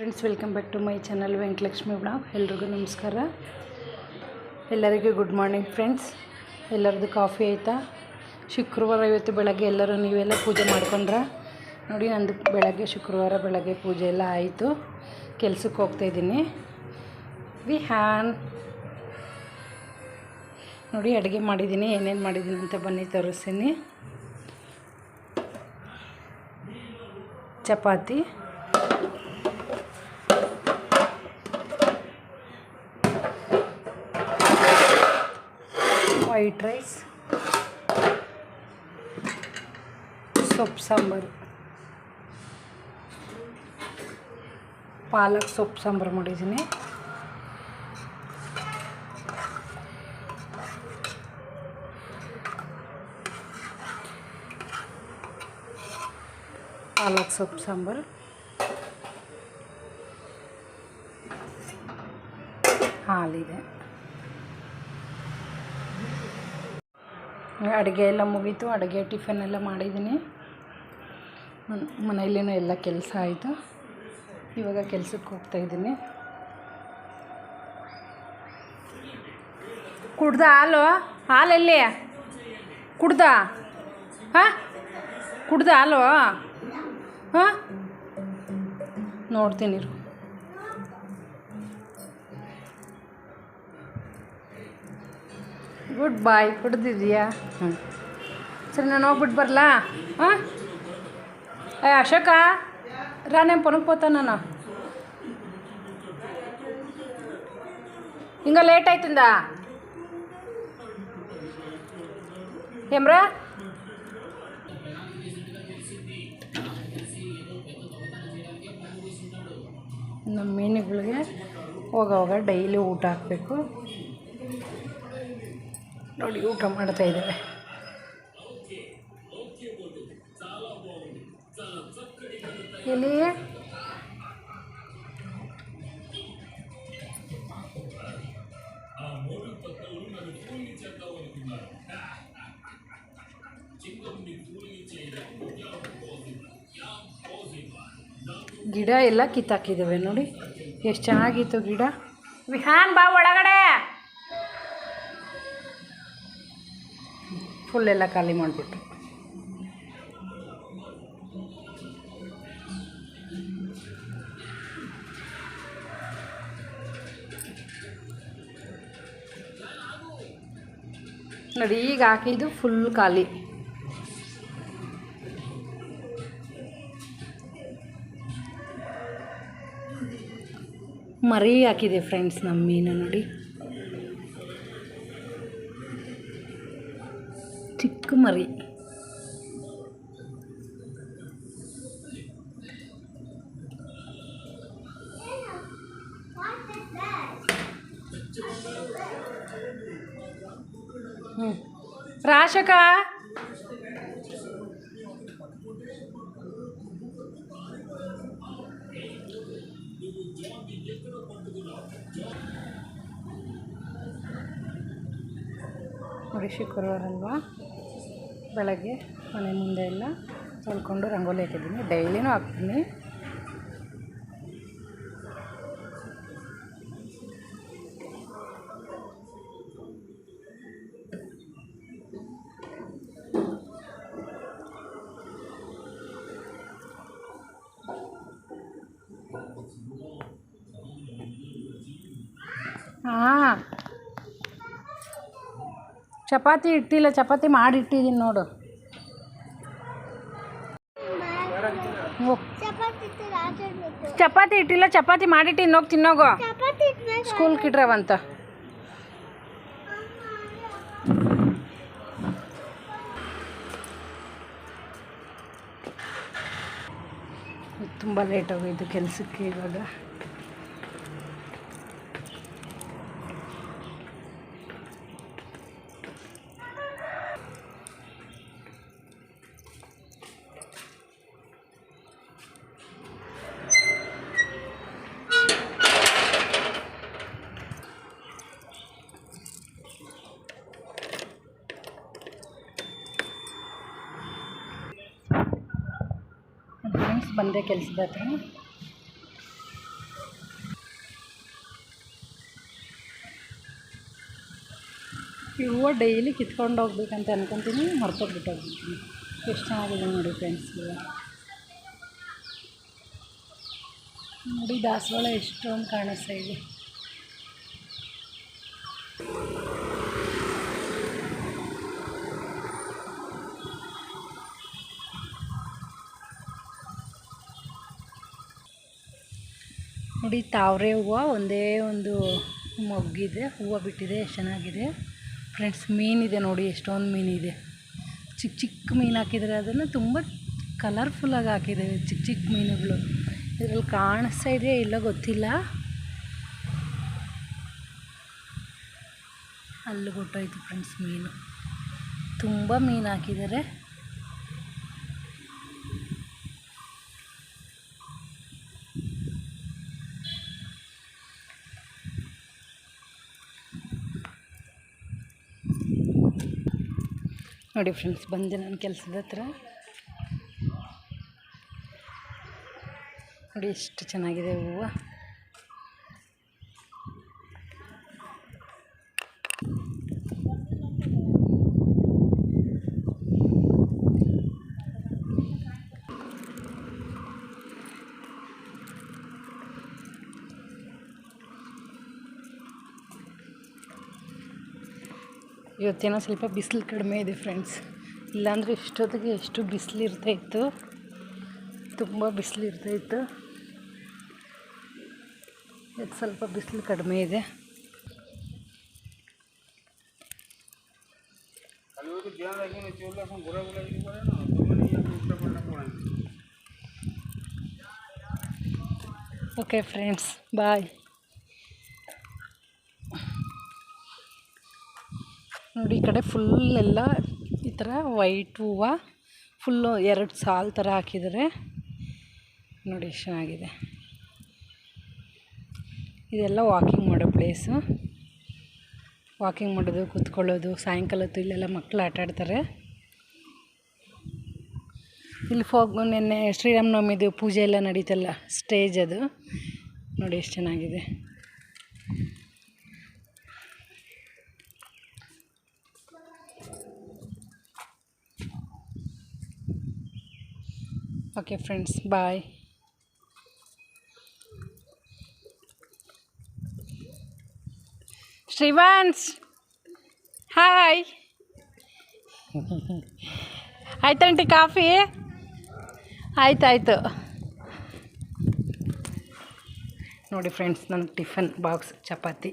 Friends welcome back to my channel Venkatalakshmi blog ಎಲ್ರಿಗೂ ನಮಸ್ಕಾರ. ಎಲ್ಲರಿಗೂ ಗುಡ್ ಮಾರ್ನಿಂಗ್ ಫ್ರೆಂಡ್ಸ್ ಎಲ್ಲರದ್ದು ಕಾಫಿ ಆಯಿತಾ? ಶುಕ್ರವಾರ ಇವತ್ತು ಬೆಳಗ್ಗೆ ಎಲ್ಲರೂ ನೀವೆಲ್ಲ ಪೂಜೆ ಮಾಡ್ಕೊಂಡ್ರ? ನೋಡಿ, ನಂದು ಬೆಳಗ್ಗೆ, ಶುಕ್ರವಾರ ಬೆಳಗ್ಗೆ ಪೂಜೆ ಎಲ್ಲ ಆಯಿತು. ಕೆಲ್ಸಕ್ಕೆ ಹೋಗ್ತಾಯಿದ್ದೀನಿ ಹ್ಯಾನ್ ನೋಡಿ, ಅಡುಗೆ ಮಾಡಿದ್ದೀನಿ, ಏನೇನು ಮಾಡಿದ್ದೀನಿ ಅಂತ ಬನ್ನಿ, ತೋರಿಸ್ತೀನಿ. ಚಪಾತಿ. ವೈಟ್ ರೈಸ್ ಸೊಪ್ಪು ಸಾಂಬಾರು. ಪಾಲಕ್ ಸೊಪ್ಪು ಸಾಂಬಾರು ಮಾಡಿದ್ದೀನಿ. ಪಾಲಕ್ ಸೊಪ್ಪು ಸಾಂಬಾರು. ಹಾಲಿದೆ. ಅಡುಗೆ ಎಲ್ಲ ಮುಗೀತು, ಅಡುಗೆ ಟಿಫನ್ ಎಲ್ಲ ಮಾಡಿದ್ದೀನಿ. ಮನೆಯಲ್ಲೇ ಎಲ್ಲ ಕೆಲಸ ಆಯಿತು. ಇವಾಗ ಕೆಲಸಕ್ಕೆ ಹೋಗ್ತಾಯಿದ್ದೀನಿ ಕುಡ್ದ ಹಾಲು? ಹಾಲೆಲ್ಲಿ? ಕುಡ್ದ? ಹಾಂ? ಕುಡ್ದ ಹಾಲು? ಹಾಂ? ನೋಡ್ತೀನಿ ಗುಡ್ ಬಾಯ್ ಕುಡ್ದಿದ್ಯಾ ಹ್ಞೂ ಸರಿ ನಾನು ಹೋಗ್ಬಿಟ್ಟು ಬರಲಾ? ಹಾಂ? ಏ ಅಶೋಕ ರಾನೇಮ್ ಪೊನಕ್ ಪೋತ ನಾನು. ಹಿಂಗ ಲೇಟ್ ಆಯ್ತಿಂದ? ಏಮ್ರ ನಮ್ಮ ಮೀನುಗಳಿಗೆ ಹೋಗೋವಾಗ ಡೈಲಿ ಊಟ ಹಾಕಬೇಕು. ನೋಡಿ, ಊಟ ಮಾಡ್ತಾ ಇದ್ದೇವೆ. ಎಲ್ಲಿ? ಗಿಡ ಎಲ್ಲ ಕಿತ್ತಾಕಿದ್ದಾವೆ ನೋಡಿ. ಎಷ್ಟು ಚೆನ್ನಾಗಿತ್ತು ಗಿಡ. ವಿಹಾನ್ ಬಾ ಒಳಗಡೆ. ಫುಲ್ ಎಲ್ಲ ಖಾಲಿ ಮಾಡಿಬಿಟ್ರು. ನೋಡಿ, ಈಗ ಹಾಕಿದ್ದು ಫುಲ್ ಖಾಲಿ. ಮರಿ ಹಾಕಿದೆ ಫ್ರೆಂಡ್ಸ್ ನಮ್ಮ ಮೀನು ನೋಡಿ. ಚಿಕ್ಕ ಮರಿ ಹ್ಞೂ ರಾಶಕ ನೋಡಿ ಶುಕ್ರವಾರ ಅಲ್ವಾ ಬೆಳಗ್ಗೆ ಮನೆ ಮುಂದೆ ಎಲ್ಲ ತೊಳ್ಕೊಂಡು ರಂಗೋಲಿ ಹಾಕಿದ್ದೀನಿ. ಡೈಲಿನೂ ಹಾಕ್ತೀನಿ. ಹಾಂ. ಚಪಾತಿ ಇಟ್ಟಿಲ್ಲ, ಚಪಾತಿ ಮಾಡಿ ಇಟ್ಟಿದ್ದೀನಿ ನೋಡು. ಚಪಾತಿ ಇಟ್ಟಿಲ್ಲ, ಚಪಾತಿ ಮಾಡಿಟ್ಟಿದ್ದೀನಿ ಹೋಗಿ ತಿನ್ನೋಗು. ಸ್ಕೂಲ್ ಕಿಡ್ರವಂತ ತುಂಬ ಲೇಟ್ ಆಗೋಯ್ತು ಕೆಲಸಕ್ಕೆ ಇವಾಗ. ಬಂದೆ ಕೆಲಸದ ಹತ್ರ? ಈ ಡೈಲಿ ಕಿತ್ಕೊಂಡು ಹೋಗ್ಬೇಕಂತ ಅನ್ಕೊತೀನಿ ಮರ್ತೋಗ್ಬಿಟ್ಟು ಹೋಗ್ಬಿಡ್ತೀನಿ ಎಷ್ಟು ಚೆನ್ನಾಗಿದೆ ನೋಡಿ ಫ್ರೆಂಡ್ಸ್ ನೋಡಿ ದಾಸವಾಳ ಎಷ್ಟೊಂದು ಕಾಣಿಸ್ತಾ ಇದೆ. ನೋಡಿ ತಾವರೆ ಹೂವು, ಒಂದೇ ಒಂದು ಮೊಗ್ಗಿದೆ, ಹೂವು ಬಿಟ್ಟಿದೆ, ಎಷ್ಟು ಚೆನ್ನಾಗಿದೆ. ಫ್ರೆಂಡ್ಸ್ ಮೀನಿದೆ ನೋಡಿ, ಎಷ್ಟೊಂದು ಮೀನಿದೆ. ಚಿಕ್ಕ ಚಿಕ್ಕ ಮೀನು ಹಾಕಿದರೆ ಅದನ್ನು ತುಂಬ ಕಲರ್ಫುಲ್ಲಾಗಿ ಹಾಕಿದ್ದೇವೆ ಚಿಕ್ಕ ಚಿಕ್ಕ ಮೀನುಗಳು. ಇದರಲ್ಲಿ ಕಾಣಿಸ್ತಾ ಇದೆಯಾ ಇಲ್ಲ ಗೊತ್ತಿಲ್ಲ. ಅಲ್ಲಿ ಗೊತ್ತಾಯಿತು ಫ್ರೆಂಡ್ಸ್ ಮೀನು. ತುಂಬ ಮೀನು ಹಾಕಿದ್ದಾರೆ. ನೋಡಿ ಫ್ರೆಂಡ್ಸ್ ಬಂದೆ ನನ್ನ ಕೆಲಸದ ಹತ್ರ. ನೋಡಿ ಎಷ್ಟು ಚೆನ್ನಾಗಿದೆ ಹೂವು. ಇವತ್ತೇನೋ ಸ್ವಲ್ಪ ಬಿಸಿಲು ಕಡಿಮೆ ಇದೆ ಫ್ರೆಂಡ್ಸ್ ಇಲ್ಲಾಂದರೆ ಇಷ್ಟೊತ್ತಿಗೆ ಎಷ್ಟು ಬಿಸಿಲು ಇರ್ತಾಯಿತ್ತು ತುಂಬ ಬಿಸಿಲು ಇರ್ತಾಯಿತ್ತು ಇವತ್ತು ಸ್ವಲ್ಪ ಬಿಸಿಲು ಕಡಿಮೆ ಇದೆ. ಓಕೆ ಫ್ರೆಂಡ್ಸ್ ಬಾಯ್ ನೋಡಿ, ಈ ಕಡೆ ಫುಲ್ ಎಲ್ಲ ಈ ಥರ ವೈಟ್ ಹೂವು ಫುಲ್ಲು ಎರಡು ಸಾಲು ಥರ ಹಾಕಿದರೆ ನೋಡಿ, ಚೆನ್ನಾಗಿದೆ. ಇದೆಲ್ಲ ವಾಕಿಂಗ್ ಮಾಡೋ ಪ್ಲೇಸು ವಾಕಿಂಗ್ ಮಾಡೋದು, ಕೂತ್ಕೊಳ್ಳೋದು, ಸಾಯಂಕಾಲ ಹೊತ್ತು ಇಲ್ಲೆಲ್ಲ ಮಕ್ಕಳು ಆಟ ಆಡ್ತಾರೆ. ಇಲ್ಲಿ ಫೋಗ್, ನಿನ್ನೆ ಶ್ರೀರಾಮನವಮಿದು ಪೂಜೆ ಎಲ್ಲ ನಡೀತಲ್ಲ ಸ್ಟೇಜ್ ಅದು. ನೋಡಿ, ಎಷ್ಟು ಚೆನ್ನಾಗಿದೆ. ಓಕೆ ಫ್ರೆಂಡ್ಸ್ ಬಾಯ್ ಶ್ರೀವಾನ್ಸ್ ಹಾಯ್ ಆಯ್ತಂಟಿ ಕಾಫಿ ಆಯ್ತಾಯ್ತು ನೋಡಿ ಫ್ರೆಂಡ್ಸ್ ನನ್ನ ಟಿಫನ್ ಬಾಕ್ಸ್ ಚಪಾತಿ